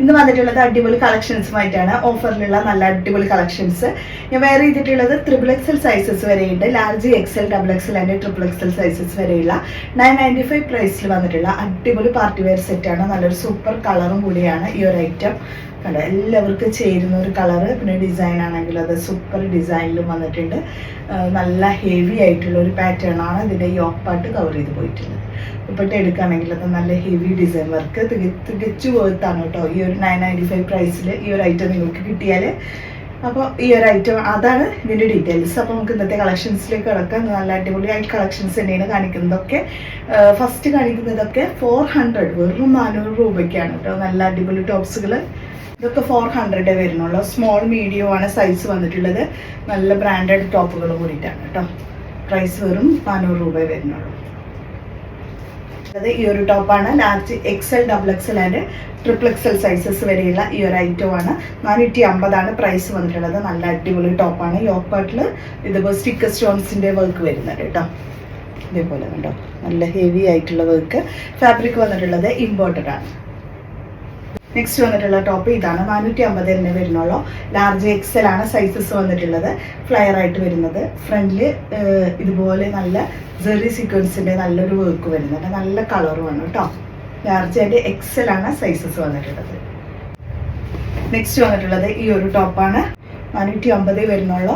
ഇന്ന് വന്നിട്ടുള്ളത് അടിപൊളി കളക്ഷൻസുമായിട്ടാണ്. ഓഫറിലുള്ള നല്ല അടിപൊളി കളക്ഷൻസ്. ഞാൻ വേറെ ചെയ്തിട്ടുള്ളത് ത്രിബിൾ എക്സൽ സൈസസ് വരെയുണ്ട്. Large XL double XL and triple XL sizes വരെയുള്ള നയൻ നയന്റി ഫൈവ് പ്രൈസിൽ വന്നിട്ടുള്ള അടിപൊളി പാർട്ടി വെയർ സെറ്റാണ് നല്ലൊരു സൂപ്പർ കളറും കൂടിയാണ് ഈ ഒരു ഐറ്റം കണ്ടോ? എല്ലാവർക്കും ചേരുന്ന ഒരു കളറ് പിന്നെ ഡിസൈൻ ആണെങ്കിൽ അത് സൂപ്പർ ഡിസൈനിലും വന്നിട്ടുണ്ട്. നല്ല ഹെവി ആയിട്ടുള്ള ഒരു പാറ്റേൺ ആണ് ഇതിന്റെ യോക്ക് പാട്ട് കവർ ചെയ്ത് പോയിട്ടുള്ളത്. ഇപ്പോഴത്തെ എടുക്കുകയാണെങ്കിൽ അത് നല്ല ഹെവി ഡിസൈൻ വർക്ക് തികച്ചു പോകത്താണ് കേട്ടോ. ഈ ഒരു നയൻ നയന്റി ഫൈവ് പ്രൈസിൽ ഈ ഒരു ഐറ്റം നിങ്ങൾക്ക് കിട്ടിയാൽ അപ്പോൾ ഈ ഒരു ഐറ്റം അതാണ് ഇതിന്റെ ഡീറ്റെയിൽസ് അപ്പോൾ നമുക്ക് ഇന്നത്തെ കളക്ഷൻസിലേക്ക് കിടക്കാം. നല്ല അടിപൊളിയായിട്ട് കളക്ഷൻസ് തന്നെയാണ് കാണിക്കുന്നതൊക്കെ. ഫസ്റ്റ് കാണിക്കുന്നതൊക്കെ ഫോർ ഹൺഡ്രഡ് വെറും നാനൂറ് രൂപയ്ക്കാണ് കേട്ടോ. നല്ല അടിപൊളി ടോപ്സുകൾ ഇതൊക്കെ ഫോർ ഹൺഡ്രഡേ വരുന്നുള്ളൂ. സ്മോൾ മീഡിയം ആണ് സൈസ് വന്നിട്ടുള്ളത്. നല്ല ബ്രാൻഡഡ് ടോപ്പുകൾ കൂടിയിട്ടാണ് കേട്ടോ പ്രൈസ് വെറും നാനൂറ് രൂപ വരുന്നുള്ളൂ. അത് ഈ ഒരു ടോപ്പാണ് large XL double XL and triple XL sizes വരെയുള്ള ഈ ഒരു ഐറ്റം ആണ്. നാനൂറ്റി അമ്പതാണ് പ്രൈസ് വന്നിട്ടുള്ളത്. നല്ല അടിപൊളി ടോപ്പാണ് യോക്ക് പാട്ടിൽ ഇതുപോലെ സ്റ്റിക്കർ സ്റ്റോൺസിന്റെ വർക്ക് വരുന്നുണ്ട് കേട്ടോ ഇതേപോലെ കണ്ടോ? നല്ല ഹെവി ആയിട്ടുള്ള വർക്ക് ഫാബ്രിക് വന്നിട്ടുള്ളത് ഇമ്പോർട്ടഡ് ആണ്. നെക്സ്റ്റ് വന്നിട്ടുള്ള ടോപ്പ് ഇതാണ്. നാനൂറ്റി അമ്പത് തന്നെ വരുന്നുള്ളൂ. ലാർജ് എക്സൽ ആണ് സൈസസ് വന്നിട്ടുള്ളത്. ഫ്ലയർ ആയിട്ട് വരുന്നത്. ഫ്രണ്ടിൽ ഇതുപോലെ നല്ല ജെറി സീക്വൻസിന്റെ നല്ലൊരു വർക്ക് വരുന്നുണ്ട്. നല്ല കളറുമാണ് കേട്ടോ ലാർജ് ആൻഡ് എക്സൽ ആണ് സൈസസ് വന്നിട്ടുള്ളത്. നെക്സ്റ്റ് വന്നിട്ടുള്ളത് ഈ ഒരു ടോപ്പാണ് നാനൂറ്റി അമ്പത് വരുന്നുള്ളൂ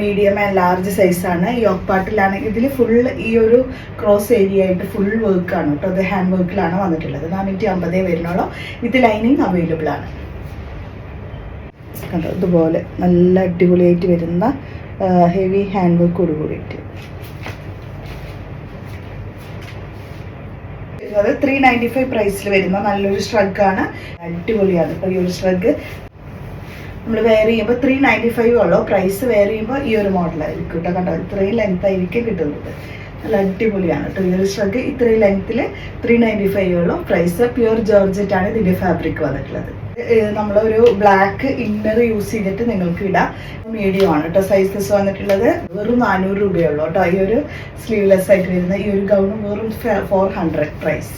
മീഡിയം ആൻഡ് ലാർജ് സൈസാണ് ഈ പാട്ടിലാണെങ്കിൽ ഇതിൽ ഫുൾ ഈ ഒരു ക്രോസ് ഏരിയ ആയിട്ട് ഫുൾ വർക്കാണ് കേട്ടോ അത് ഹാൻഡ് വർക്കിലാണ് വന്നിട്ടുള്ളത്. നാനൂറ്റി അമ്പതേ വരുന്നുള്ളൂ. ഇത് ലൈനിങ് അവൈലബിൾ ആണ്. കണ്ടോ? ഇതുപോലെ നല്ല അടിപൊളിയായിട്ട് വരുന്ന ഹെവി ഹാൻഡ് വർക്കോട് കൂടിയിട്ട്. അത് ത്രീ നയന്റി ഫൈവ് പ്രൈസിൽ വരുന്ന നല്ലൊരു സ്ട്രഗ് ആണ്. അടിപൊളിയാണ്. ഇപ്പോൾ ഈ ഒരു സ്ട്രഗ് നമ്മൾ വെയർ ചെയ്യുമ്പോൾ ത്രീ നയന്റി ഫൈവ് ഉള്ളൂ. പ്രൈസ് വെയർ ചെയ്യുമ്പോൾ ഈ ഒരു മോഡലായിരിക്കും കേട്ടോ. കണ്ടോ? ഇത്രയും ലെങ്ത് ആയിരിക്കും കിട്ടുന്നത്. നല്ല അടിപൊളിയാണ് കേട്ടോ. ഈ ഒരു ഷ്രഗ് ഇത്രയും ലെങ്ത്തിൽ ത്രീ നയന്റി ഫൈവ് ഉള്ളൂ. പ്രൈസ് പ്യുവർ ജോർജറ്റ് ആണ് ഇതിന്റെ ഫാബ്രിക് വന്നിട്ടുള്ളത്. നമ്മളൊരു ബ്ലാക്ക് ഇന്നർ യൂസ് ചെയ്തിട്ട് നിങ്ങൾക്ക് ഇടാം. മീഡിയം ആണ് കേട്ടോ സൈസസ് വന്നിട്ടുള്ളത്. വെറും നാനൂറ് രൂപയുള്ളൂ കേട്ടോ. ഈ ഒരു സ്ലീവ്ലെസ് ആയിട്ട് വരുന്ന ഈ ഒരു ഗൗണും വെറും four hundred price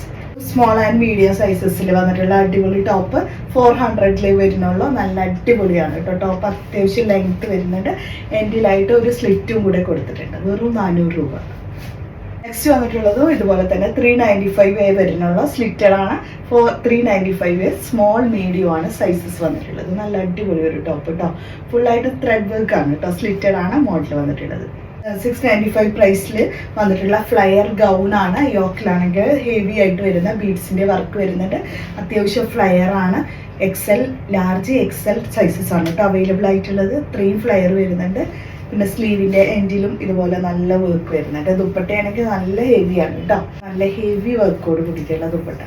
small and medium സൈസസിൽ വന്നിട്ടുള്ള അടിപൊളി ടോപ്പ് ഫോർ ഹൺഡ്രഡിൽ വരുന്നുള്ളൂ നല്ല അടിപൊളിയാണ് കേട്ടോ. ടോപ്പ് അത്യാവശ്യം ലെങ്ത് വരുന്നുണ്ട്. എൻഡിലായിട്ട് ഒരു സ്ലിറ്റും കൂടെ കൊടുത്തിട്ടുണ്ട്. വെറും നാനൂറ് രൂപ. നെക്സ്റ്റ് വന്നിട്ടുള്ളതും ഇതുപോലെ തന്നെ ത്രീ നയന്റി ഫൈവ് എ വരുന്നുള്ള സ്ലിറ്റഡാണ് four three ninety five A small medium ആണ് സൈസസ് വന്നിട്ടുള്ളത്. നല്ല അടിപൊളി ഒരു ടോപ്പ് കേട്ടോ ഫുള്ളായിട്ട് ത്രെഡ് വർക്ക് ആണ് കേട്ടോ സ്ലിറ്റഡാണ് മോഡൽ വന്നിട്ടുള്ളത്. സിക്സ് നയന്റി ഫൈവ് പ്രൈസിൽ വന്നിട്ടുള്ള ഫ്ലയർ ഗൗൺ ആണ്. യോക്കിലാണെങ്കിൽ ഹെവി ആയിട്ട് വരുന്ന ബീഡ്സിന്റെ വർക്ക് വരുന്നുണ്ട്. അത്യാവശ്യം ഫ്ലയർ ആണ്. എക്സൽ ലാർജ് എക്സൽ സൈസസ് ആണ് കേട്ടോ അവൈലബിൾ ആയിട്ടുള്ളത്. ത്രീ ഫ്ലയർ വരുന്നുണ്ട്. പിന്നെ സ്ലീവിന്റെ എൻഡിലും ഇതുപോലെ നല്ല വർക്ക് വരുന്നുണ്ട്. ദുപ്പട്ടയാണെങ്കിൽ നല്ല ഹെവിയാണ് കേട്ടോ നല്ല ഹെവി വർക്കോട് കൂടിയിട്ടുള്ള ദുപ്പട്ട.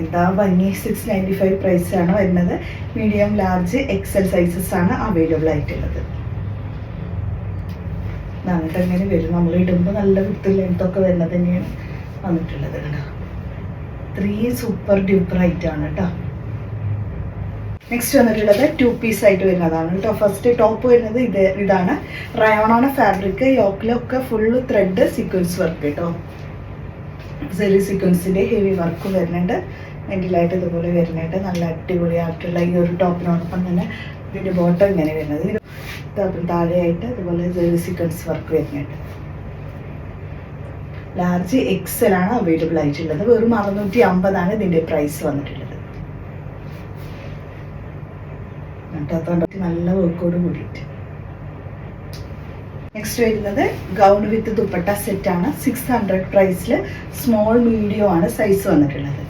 എന്താ ഭംഗി? സിക്സ് നയന്റി ഫൈവ് പ്രൈസാണ് വരുന്നത്. മീഡിയം ലാർജ് എക്സൽ സൈസസ് ആണ് അവൈലബിൾ ആയിട്ടുള്ളത്. എന്നിട്ട് അങ്ങനെ വരും? നമ്മൾ ഇടുമ്പോൾ നല്ല വിത്ത് ലെങ്ത്തൊക്കെ വരുന്നത് തന്നെയാണ് വന്നിട്ടുള്ളത് കേട്ടോ. ത്രീ സൂപ്പർ ഡ്യൂപ്പർ ആണ് കേട്ടോ. നെക്സ്റ്റ് വന്നിട്ടുള്ളത് ടു പീസ് ആയിട്ട് വരുന്നതാണ് കേട്ടോ. ഫസ്റ്റ് ടോപ്പ് വരുന്നത് ഇത് ഇതാണ്. റയോണാണ് ഫാബ്രിക് യോക്കിലൊക്കെ ഫുള്ള് ത്രെഡ് സീക്വൻസ് വർക്ക് കേട്ടോ. സെറി സീക്വൻസിന്റെ ഹെവി വർക്ക് വരുന്നുണ്ട്. എൻഡിലായിട്ട് ഇതുപോലെ വരുന്നുണ്ട്. നല്ല അടിപൊളിയായിട്ടുള്ള ഈ ഒരു ടോപ്പിനോടൊപ്പം തന്നെ ഇതിന്റെ ബോട്ടം ഇങ്ങനെ വരുന്നത്. താഴെയായിട്ട് അതുപോലെ ജെറി വർക്ക് വരുന്നുണ്ട്. ലാർജ് എക്സൽ ആണ് അവൈലബിൾ ആയിട്ടുള്ളത്. വെറും അറുന്നൂറ്റി അമ്പതാണ് ഇതിന്റെ പ്രൈസ് വന്നിട്ടുള്ളത്. നല്ല വർക്കോട് കൂടിയിട്ട്. നെക്സ്റ്റ് വരുന്നത് ഗൗൺ വിത്ത് ദുപ്പട്ട സെറ്റ് ആണ്. സിക്സ് ഹൺഡ്രഡ് പ്രൈസിൽ സ്മോൾ മീഡിയം ആണ് സൈസ് വന്നിട്ടുള്ളത്.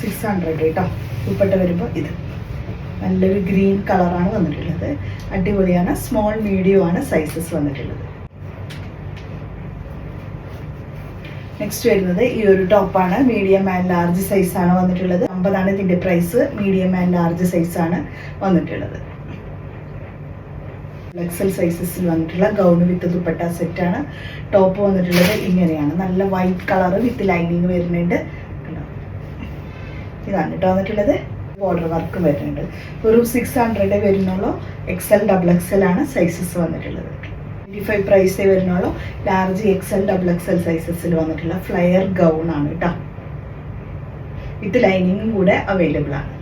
സിക്സ് ഹൺഡ്രഡ് കേട്ടോ ദുപ്പട്ട വരുമ്പോൾ ഇത്. നല്ലൊരു ഗ്രീൻ കളറാണ് വന്നിട്ടുള്ളത്. അടിപൊളിയാണ്. സ്മോൾ മീഡിയം ആണ് സൈസസ് വന്നിട്ടുള്ളത്. നെക്സ്റ്റ് വരുന്നത് ഈ ഒരു ടോപ്പാണ്. മീഡിയം ആൻഡ് ലാർജ് സൈസ് ആണ് വന്നിട്ടുള്ളത്. അമ്പതാണ് ഇതിന്റെ price. Medium and large size ആണ് വന്നിട്ടുള്ളത്. എക്സൽ സൈസസിൽ വന്നിട്ടുള്ള ഗൗൺ വിത്ത് ദുപ്പട്ട സെറ്റ് ആണ്. ടോപ്പ് വന്നിട്ടുള്ളത് ഇങ്ങനെയാണ്. നല്ല വൈറ്റ് കളർ വിത്ത് ലൈനിങ് വരുന്നുണ്ട്? ഇതാണ് കേട്ടോ വന്നിട്ടുള്ളത്. ബോർഡർ വർക്ക് വരുന്നുണ്ട്. ഒരു സിക്സ് ഹൺഡ്രഡ് വരുന്നുള്ളൂ എക്സൽ ഡബിൾ എക്സൽ ആണ് സൈസസ് വന്നിട്ടുള്ളത്. ട്വന്റി ഫൈവ് പ്രൈസേ വരുന്നുള്ളൂ ലാർജ് എക്സൽ ഡബിൾ എക്സൽ സൈസസിൽ വന്നിട്ടുള്ള ഫ്ലയർ ഗൗൺ ആണ് കേട്ടോ വിത്ത് ലൈനിങ്ങും കൂടെ അവൈലബിൾ ആണ്.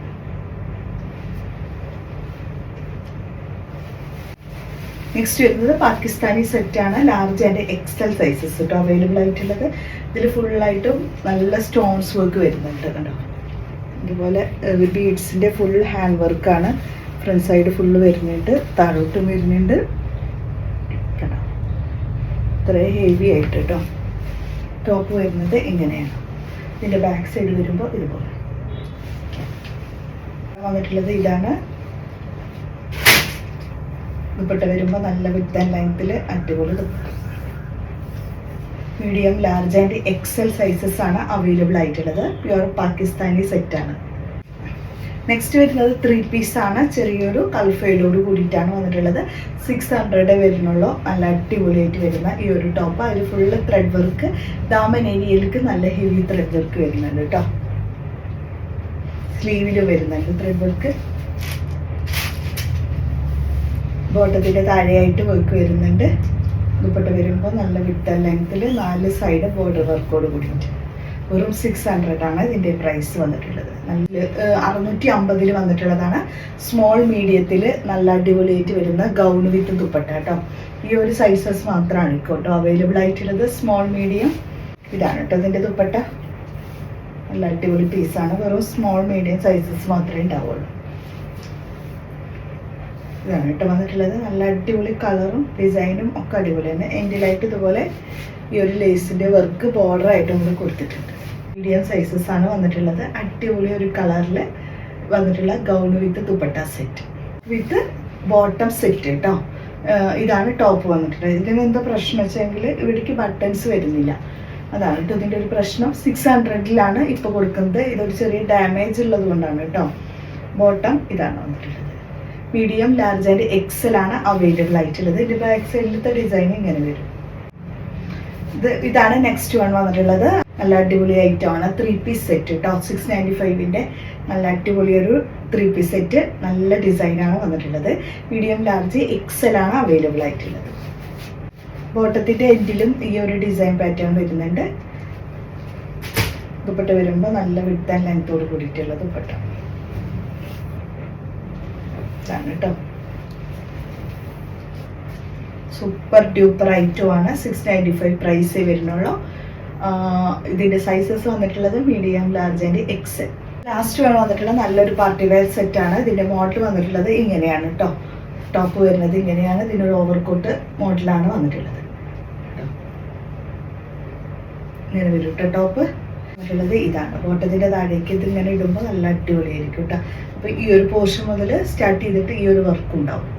നെക്സ്റ്റ് വരുന്നത് പാകിസ്ഥാനി സെറ്റ് ആണ്. ലാർജ് ആൻഡ് എക്സൽ സൈസസ് കേട്ടോ അവൈലബിൾ ആയിട്ടുള്ളത്. ഇതിൽ ഫുള്ളായിട്ടും നല്ല സ്റ്റോൺസ് വർക്ക് വരുന്നുണ്ട് കണ്ടോ. ഇതുപോലെ ബീഡ്സിന്റെ ഫുൾ ഹാൻഡ് വർക്കാണ് ഫ്രണ്ട് സൈഡ് ഫുള്ള് വരുന്നുണ്ട് താഴോട്ടും വരുന്നുണ്ട്. ഇത്രയും ഹെവി ആയിട്ട് കേട്ടോ ടോപ്പ് വരുന്നത് ഇങ്ങനെയാണ്. ഇതിന്റെ ബാക്ക് സൈഡ് വരുമ്പോൾ ഇതുപോലെ. വന്നിട്ടുള്ളത് ഇതാണ്. ദുപ്പട്ട വരുമ്പോൾ നല്ല വിത്ത് ആൻഡ് ലെങ്ത്തിൽ അടിപൊളി dupatta. Medium large and XL sizes ആണ് അവൈലബിൾ ആയിട്ടുള്ളത്. പ്യുവർ പാകിസ്ഥാനി സെറ്റാണ് നെക്സ്റ്റ് വരുന്നത് ത്രീ പീസ് ആണ്. ചെറിയൊരു കൽഫൈഡോട് കൂടിയിട്ടാണ് വന്നിട്ടുള്ളത്. സിക്സ് ഹൺഡ്രഡ് വരുന്നുള്ളൂ. നല്ല അടിപൊളിയായിട്ട് വരുന്ന ഈ ഒരു ടോപ്പ് അതിൽ ഫുള്ള് ത്രെഡ് വർക്ക് ദാമൻ ഏരിയയിലേക്ക് നല്ല ഹെവി ത്രെഡ് വർക്ക് വരുന്നുണ്ട് കേട്ടോ. സ്ലീവിൽ വരുന്നുണ്ട് ത്രെഡ് വർക്ക് ബോട്ടത്തിന്റെ താഴെയായിട്ട് വർക്ക് വരുന്നുണ്ട്. ദുപ്പട്ട വരുമ്പോൾ നല്ല വിട്ട ലെങ്ത്തിൽ നാല് സൈഡ് ബോർഡർ വർക്കോട് കൂടിയിട്ട്. വെറും സിക്സ് ഹൺഡ്രഡ് ആണ് ഇതിന്റെ പ്രൈസ് വന്നിട്ടുള്ളത്. നല്ല അറുന്നൂറ്റി അമ്പതിൽ വന്നിട്ടുള്ളതാണ്. സ്മോൾ മീഡിയത്തിൽ നല്ല അടിപൊളിയായിട്ട് വരുന്ന ഗൗൺ വിത്ത് ദുപ്പട്ട കേട്ടോ ഈ ഒരു സൈസസ് മാത്രമാണ് കേട്ടോ അവൈലബിൾ ആയിട്ടുള്ളത്. സ്മോൾ മീഡിയം ഇതാണ് കേട്ടോ ഇതിന്റെ ദുപ്പട്ട. നല്ല അടിപൊളി പീസാണ് വെറും സ്മോൾ മീഡിയം സൈസസ് മാത്രമേ ഉണ്ടാവുള്ളൂ. ഇതാണ് കേട്ടോ വന്നിട്ടുള്ളത്. നല്ല അടിപൊളി കളറും ഡിസൈനും ഒക്കെ അടിപൊളി തന്നെ. എൻഡിലായിട്ട് ഇതുപോലെ ഈ ഒരു ലേസിന്റെ വർക്ക് ബോർഡറായിട്ട് നമ്മൾ കൊടുത്തിട്ടുണ്ട്. മീഡിയം സൈസസ് ആണ് വന്നിട്ടുള്ളത്. അടിപൊളി ഒരു കളറിൽ വന്നിട്ടുള്ള gown with dupatta set with bottom set കേട്ടോ ഇതാണ് ടോപ്പ് വന്നിട്ടുള്ളത്. ഇതിന് എന്താ പ്രശ്നം വെച്ചെങ്കിൽ ഇവിടേക്ക് ബട്ടൺസ് വരുന്നില്ല. അതാണ് കേട്ടോ ഇതിന്റെ ഒരു പ്രശ്നം. സിക്സ് ഹൺഡ്രഡിലാണ് ഇപ്പോൾ കൊടുക്കുന്നത്. ഇതൊരു ചെറിയ ഡാമേജ് ഉള്ളത് കൊണ്ടാണ് കേട്ടോ ബോട്ടം ഇതാണ് വന്നിട്ടുള്ളത്. മീഡിയം ലാർജ് ആൻഡ് ആണ് അവൈലബിൾ ആയിട്ടുള്ളത്. ഇതിന്റെ ബാക്ക് സൈഡിലത്തെ ഡിസൈൻ ഇങ്ങനെ വരും. ഇത് ഇതാണ് നെക്സ്റ്റ് വൺ വന്നിട്ടുള്ളത്. നല്ല അടിപൊളി ഐറ്റം ആണ്. ത്രീ പീസ് സെറ്റ് കേട്ടോ സിക്സ് നയന്റി ഫൈവിന്റെ നല്ല അടിപൊളി ഒരു ത്രീ പീസ് സെറ്റ് നല്ല ഡിസൈനാണ് വന്നിട്ടുള്ളത്. മീഡിയം ലാർജ് എക്സൽ ആണ് അവൈലബിൾ ആയിട്ടുള്ളത്. ബോട്ടത്തിന്റെ എൻഡിലും ഈ ഒരു ഡിസൈൻ പാറ്റേൺ വരുന്നുണ്ട്. ദുപ്പട്ട വരുമ്പോൾ നല്ല വിട്ട് ആൻഡ് ലെങ്ത്തോട് കൂടിയിട്ടുള്ള ദുപ്പട്ട. ഇതാണ് കേട്ടോ. സൂപ്പർ ഡ്യൂപ്പർ ഐറ്റം ആണ്. സിക്സ് നയന്റി ഫൈവ് പ്രൈസേ വരുന്നുള്ളൂ. ഇതിന്റെ സൈസസ് വന്നിട്ടുള്ളത് medium large and X last വേണം വന്നിട്ടുള്ള നല്ലൊരു പാർട്ടി വെയർ സെറ്റ് ആണ്. ഇതിന്റെ മോഡൽ വന്നിട്ടുള്ളത് ഇങ്ങനെയാണ് കേട്ടോ. ടോപ്പ് വരുന്നത് ഇങ്ങനെയാണ്. ഇതിനൊരു ഓവർകോട്ട് മോഡലാണ് വന്നിട്ടുള്ളത്. ഇങ്ങനെ വരും ടോപ്പ് വന്നിട്ടുള്ളത് ഇതാണ്. ഓട്ടത്തിന്റെ താഴേക്ക് ഇങ്ങനെ ഇടുമ്പോൾ നല്ല അടിപൊളിയായിരിക്കും കേട്ടോ. അപ്പോൾ ഈ ഒരു പോർഷൻ മുതൽ സ്റ്റാർട്ട് ചെയ്തിട്ട് ഈ ഒരു വർക്ക് ഉണ്ടാവും.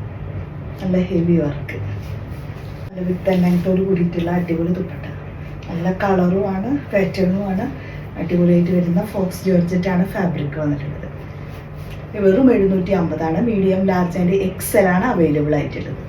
നല്ല ഹെവി വർക്ക് നല്ല വിത്ത് എണ്ണത്തോട് കൂടിയിട്ടുള്ള അടിപൊളി ദുപ്പട്ട. നല്ല കളറുമാണ് പാറ്റേണുമാണ് അടിപൊളിയായിട്ട് വരുന്ന ഫോക്സ് ജോർജറ്റാണ് ഫാബ്രിക് വന്നിട്ടുള്ളത്. വെറും എഴുന്നൂറ്റി അമ്പതാണ്. മീഡിയം ലാർജ് ആൻഡ് എക്സൽ ആണ് അവൈലബിൾ ആയിട്ടുള്ളത്.